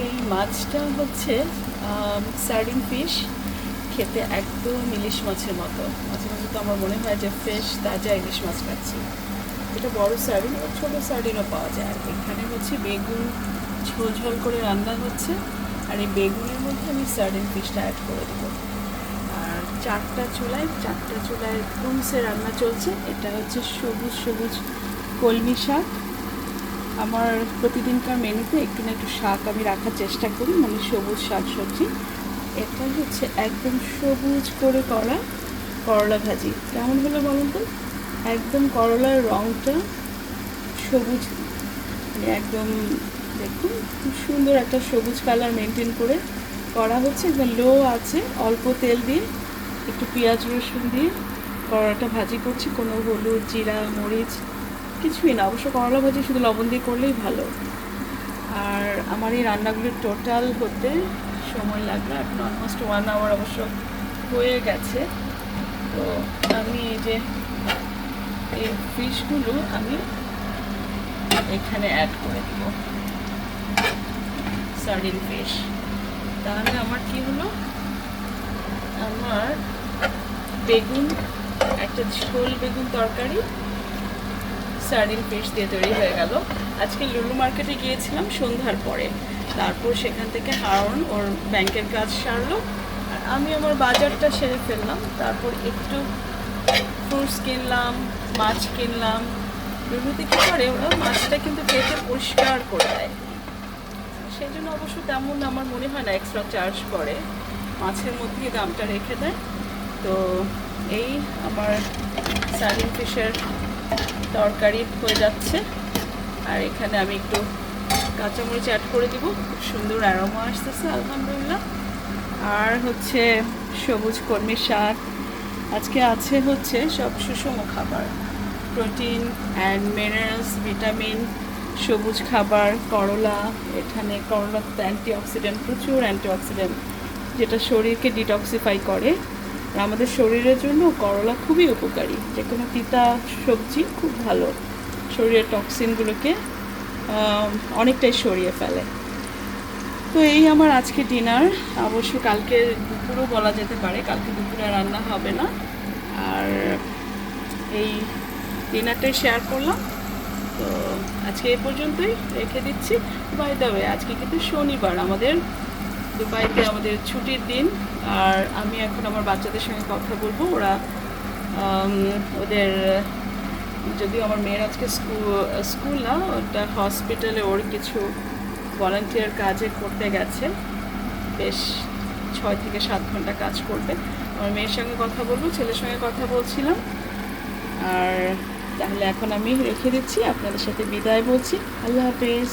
এই মাছটা হচ্ছে সার্ডিন ফিশ খেতে একদম ইলিশ মাছের মতো। মাঝে মাঝে তো আমার মনে হয় যে ফ্রেশ তাজা ইলিশ মাছ খাচ্ছি। এটা বড় সার্ডিন আর ছোটো সার্ডিনও পাওয়া যায়। এখানে হচ্ছে বেগুন ঝোল ঝোল করে রান্না হচ্ছে। আর এই বেগুনের মধ্যে আমি সার্ডিন ফিশটা অ্যাড করে দেবো। আর চারটা চুলায় চারটা চুলায় ক্রুমসে রান্না চলছে। এটা হচ্ছে সবুজ সবুজ কলমি শাক। আমার প্রতিদিনকার মেনুতে একটু না একটু শাক আমি রাখার চেষ্টা করি মানে সবুজ শাক সবজি এটা হচ্ছে একদম সবুজ করে করা করলা ভাজি। কেমন হলো বলুন তো? একদম করলার রঙটা সবুজ মানে একদম দেখুন খুব সুন্দর একটা সবুজ কালার মেনটেন করে করা হচ্ছে। একদম লো আছে, অল্প তেল দিয়ে একটু পেঁয়াজ রসুন দিয়ে করলাটা ভাজি করছি। কোনো হলুদ, জিরা, মরিচ কিছুই না। অবশ্য করলা ভাজি শুধু লবণ দিয়ে করলেই ভালো। আর আমার এই রান্নাগুলোর টোটাল হতে সময় লাগল এখন অলমোস্ট ওয়ান আওয়ার অবশ্য হয়ে গেছে। তো আমি এই যে এই ফিশগুলো আমি এখানে অ্যাড করে দিব। সার্ডিন ফিশ তাহলে আমার কি হলো? আমার বেগুন, একটা ঝোল বেগুন তরকারি সার্ডিন ফিশ দিয়ে তৈরি হয়ে গেল। আজকে লুলু মার্কেটে গিয়েছিলাম সন্ধ্যার পরে। তারপর সেখান থেকে হারন ওর ব্যাংকের কাজ সারলো। আর আমি আমার বাজারটা সেরে ফেললাম। তারপর একটু ফ্রুটস কিনলাম, মাছ কিনলাম। লুলুতে কী করে? ওরা মাছটা কিন্তু কেটে পরিষ্কার করে দেয়। সেই জন্য অবশ্য তেমন আমার মনে হয় না এক্সট্রা চার্জ করে মাছের মধ্যেই দামটা রেখে দেয়। তো এই আমার সার্ডিন ফিশের তরকারি হয়ে যাচ্ছে। আর এখানে আমি একটু কাঁচামরিচ অ্যাড করে দিব। খুব সুন্দর অ্যারোমা আসতেছে, আলহামদুলিল্লাহ। আর হচ্ছে সবুজ কর্মী শাক। আজকে আছে হচ্ছে সব সুষম খাবার। প্রোটিন অ্যান্ড মিনারেলস ভিটামিন সবুজ খাবার, করলা, এখানে করলাতে অ্যান্টিঅক্সিডেন্ট প্রচুর অ্যান্টিঅক্সিডেন্ট যেটা শরীরকে ডিটক্সিফাই করে। আর আমাদের শরীরের জন্য করলা খুবই উপকারী। যে কোনো তিতা সবজি খুব ভালো। শরীরের টক্সিনগুলোকে অনেকটাই সরিয়ে ফেলে। তো এই আমার আজকে ডিনার অবশ্য কালকে দুপুরও বলা যেতে পারে, কালকে দুপুরে রান্না হবে না। আর এই ডিনারটাই শেয়ার করলাম। তো আজকে এই পর্যন্তই রেখে দিচ্ছি। বাই দ্য ওয়ে আজকে কিন্তু শনিবার আমাদের দুবাইতে আমাদের ছুটির দিন, আর আমি এখন আমার বাচ্চাদের সঙ্গে কথা বলব। ওরা ওদের, যদিও আমার মেয়ের আজকে স্কুল স্কুল না, ওটা হসপিটালে ওর কিছু ভলান্টিয়ার কাজে করতে গেছে। বেশ ছয় থেকে সাত ঘণ্টা কাজ করবে। আমার মেয়ের সঙ্গে কথা বলব, ছেলের সঙ্গে কথা বলছিলাম। আর তাহলে এখন আমি রেখে দিচ্ছি, আপনাদের সাথে বিদায় বলছি। আল্লাহ হাফেজ।